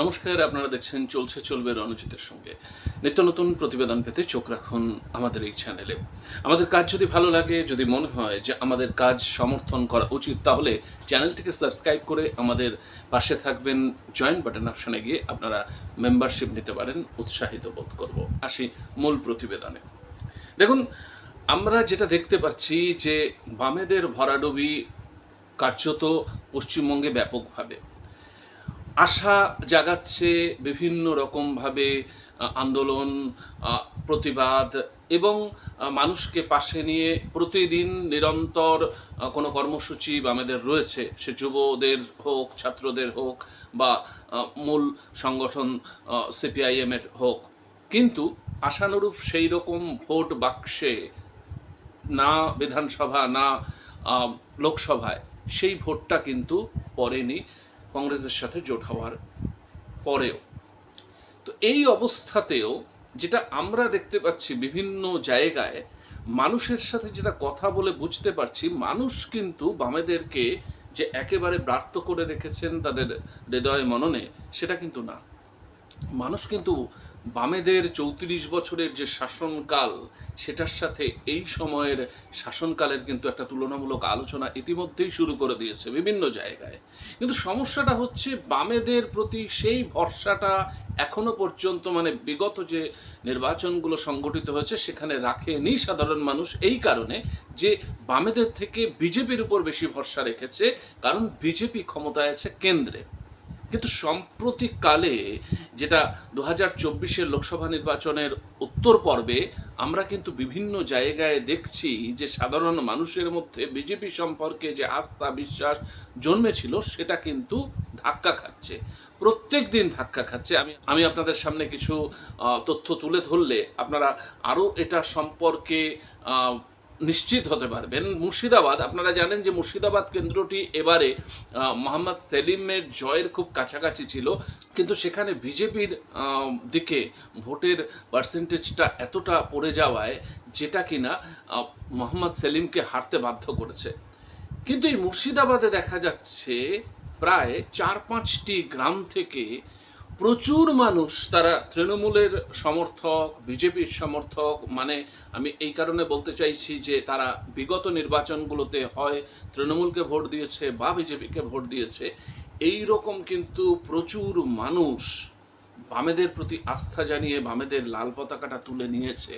নমস্কার, আপনারা দেখছেন চলছে চলবে রণজিতের সঙ্গে। নিত্য নতুন প্রতিবেদন পেতে চোখ রাখুন আমাদের এই চ্যানেলে। আমাদের কাজ যদি ভালো লাগে, যদি মনে হয় যে আমাদের কাজ সমর্থন করা উচিত, তাহলে চ্যানেলটিকে সাবস্ক্রাইব করে আমাদের পাশে থাকবেন। জয়েন বাটন অপশানে গিয়ে আপনারা মেম্বারশিপ নিতে পারেন, উৎসাহিত বোধ করব। আসি মূল প্রতিবেদনে। দেখুন, আমরা যেটা দেখতে পাচ্ছি যে বামেদের ভরাডুবি কার্যত পশ্চিমবঙ্গে ব্যাপকভাবে। আশা জাগাচ্ছে বিভিন্ন রকমভাবে আন্দোলন প্রতিবাদ এবং মানুষকে পাশে নিয়ে প্রতিদিন নিরন্তর কোনো কর্মসূচি আমাদের রয়েছে। সে যুবদের হোক, ছাত্রদের হোক বা মূল সংগঠন সিপিআইএমের হোক। কিন্তু আশানুরূপ সেই রকম ভোট বাক্সে না বিধানসভা, না লোকসভায় সেই ভোটটা কিন্তু পড়েনি। কংগ্রেসের সাথে জোট হওয়ার পরেও। তো এই অবস্থাতেও যেটা আমরা দেখতে পাচ্ছি বিভিন্ন জায়গায়, মানুষের সাথে যেটা কথা বলে বুঝতে পারছি, মানুষ কিন্তু বামেদেরকে যে একেবারে ব্রার্থ করে রেখেছেন তাদের হৃদয় মননে, সেটা কিন্তু না। মানুষ কিন্তু বামেদের চৌত্রিশ বছরের যে শাসনকাল, সেটার সাথে এই সময়ের শাসনকালের কিন্তু একটা তুলনামূলক আলোচনা ইতিমধ্যেই শুরু করে দিয়েছে বিভিন্ন জায়গায়। কিন্তু সমস্যাটা হচ্ছে বামেদের প্রতি সেই ভরসাটা এখনও পর্যন্ত মানে বিগত যে নির্বাচনগুলো সংগঠিত হয়েছে, সেখানে রাখেনি সাধারণ মানুষ এই কারণে যে বামেদের থেকে বিজেপির উপর বেশি ভরসা রেখেছে, কারণ বিজেপি ক্ষমতায় আছে কেন্দ্রে। কিন্তু সম্প্রতিকালে যেটা দু হাজার চব্বিশের লোকসভা নির্বাচনের উত্তর পর্বে আমরা কিন্তু বিভিন্ন জায়গায় দেখছি যে সাধারণ মানুষের মধ্যে বিজেপি সম্পর্কে যে আস্থা, বিশ্বাস জন্মেছিল, সেটা কিন্তু ধাক্কা খাচ্ছে। প্রত্যেক দিন ধাক্কা খাচ্ছে। আমি আমি আপনাদের সামনে কিছু তথ্য তুলে ধরলে আপনারা আরও এটা সম্পর্কে নিশ্চিত হতে পারবেন। মুর্শিদাবাদ, আপনারা জানেন যে মুর্শিদাবাদ কেন্দ্রটি এবারে মোহাম্মদ সেলিমের জয়ের খুব কাছাকাছি ছিল। কিন্তু সেখানে বিজেপির দিকে ভোটের পার্সেন্টেজটা এতটা পড়ে যাওয়ায় যেটা কিনা মোহাম্মদ সেলিমকে হারতে বাধ্য করেছে। কিন্তু এই মুর্শিদাবাদে দেখা যাচ্ছে, প্রায় চার পাঁচটি গ্রাম থেকে প্রচুর মানুষ তারা তৃণমূলের সমর্থক, বিজেপির সমর্থক মানে আমি এই কারণে বলতে চাইছি যে তারা বিগত নির্বাচনগুলোতে হয় তৃণমূলকে ভোট দিয়েছে বা বিজেপিকে ভোট দিয়েছে। এই রকম কিন্তু প্রচুর মানুষ বামেদের প্রতি আস্থা জানিয়ে বামেদের লাল পতাকাটা তুলে নিয়েছে।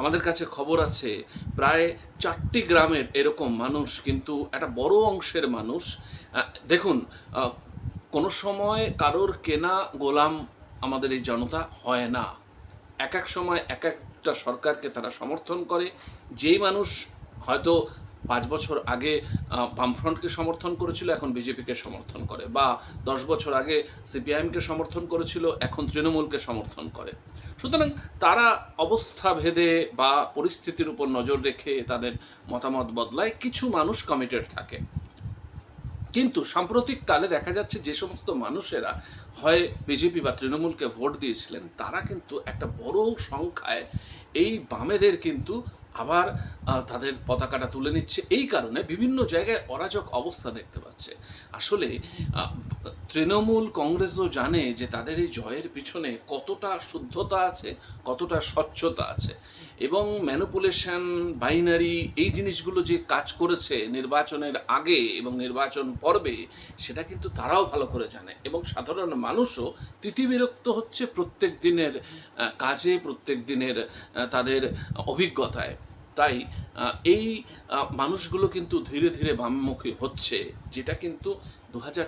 আমাদের কাছে খবর আছে, প্রায় চারটি গ্রামের এরকম মানুষ কিন্তু একটা বড় অংশের মানুষ। দেখুন কোনো সময় কারোর কেনা গোলাম আমাদের এই জনতা হয় না। এক এক সময় এক একটা সরকারকে তারা সমর্থন করে। যেই মানুষ হয়তো পাঁচ বছর আগে বামফ্রন্টকে সমর্থন করেছিল, এখন বিজেপিকে সমর্থন করে। বা দশ বছর আগে সিপিআইএমকে সমর্থন করেছিল, এখন তৃণমূলকে সমর্থন করে। সুতরাং তারা অবস্থা ভেদে বা পরিস্থিতির উপর নজর রেখে তাদের মতামত বদলায়। কিছু মানুষ কমিটেড থাকে। কিন্তু সাম্প্রতিক কালে দেখা যাচ্ছে যে সমস্ত মানুষেরা হয় বিজেপি বা তৃণমূলকে ভোট দিয়েছিলেন, তারা কিন্তু একটা বড় সংখ্যায় এই বামেদের কিন্তু আবার তাদের পতাকাটা তুলে নিচ্ছে। এই কারণে বিভিন্ন জায়গায় অরাজক অবস্থা দেখতে পাচ্ছে। আসলে তৃণমূল কংগ্রেসও জানে যে তাদের এই জয়ের পিছনে কতটা শুদ্ধতা আছে, কতটা স্বচ্ছতা আছে। এবং ম্যানুপুলেশন বাইনারি এই জিনিসগুলো যে কাজ করেছে নির্বাচনের আগে এবং নির্বাচন পর্বে, সেটা কিন্তু তারাও ভালো করে জানে। এবং সাধারণ মানুষও তিতিবিরক্ত হচ্ছে প্রত্যেক দিনের কাজে, প্রত্যেক দিনের তাদের অভিজ্ঞতায়। তাই এই মানুষগুলো কিন্তু ধীরে ধীরে বামমুখী হচ্ছে, যেটা কিন্তু দু হাজার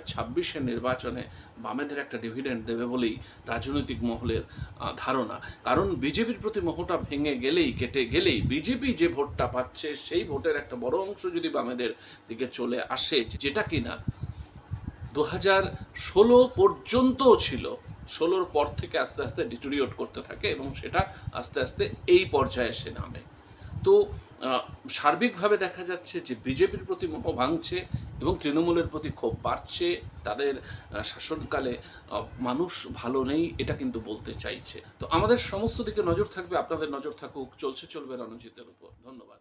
নির্বাচনে বামেদের একটা ডিভিডেন্ড দেবে বলেই রাজনৈতিক মহলের ধারণা। কারণ বিজেপির প্রতি মোহটা ভেঙে গেলেই, কেটে গেলেই বিজেপি যে ভোটটা পাচ্ছে, সেই ভোটের একটা বড় অংশ যদি বামেদের দিকে চলে আসে, যেটা কিনা দু হাজার ষোলো পর্যন্তও ছিল। ষোলোর পর থেকে আস্তে আস্তে ডিটোরিয়েট করতে থাকে এবং সেটা আস্তে আস্তে এই পর্যায়ে এসে নামে। তো সার্বিকভাবে দেখা যাচ্ছে যে বিজেপির প্রতি মোহ ভাঙছে এবং তৃণমূলের প্রতি ক্ষোভ বাড়ছে, তাদের শাসনকালে মানুষ ভালো নেই, এটা কিন্তু বলতে চাইছে। তো আমাদের সমস্ত দিকে নজর থাকবে, আপনাদের নজর থাকুক, চলছে, চলবে রণজিতের উপর। ধন্যবাদ।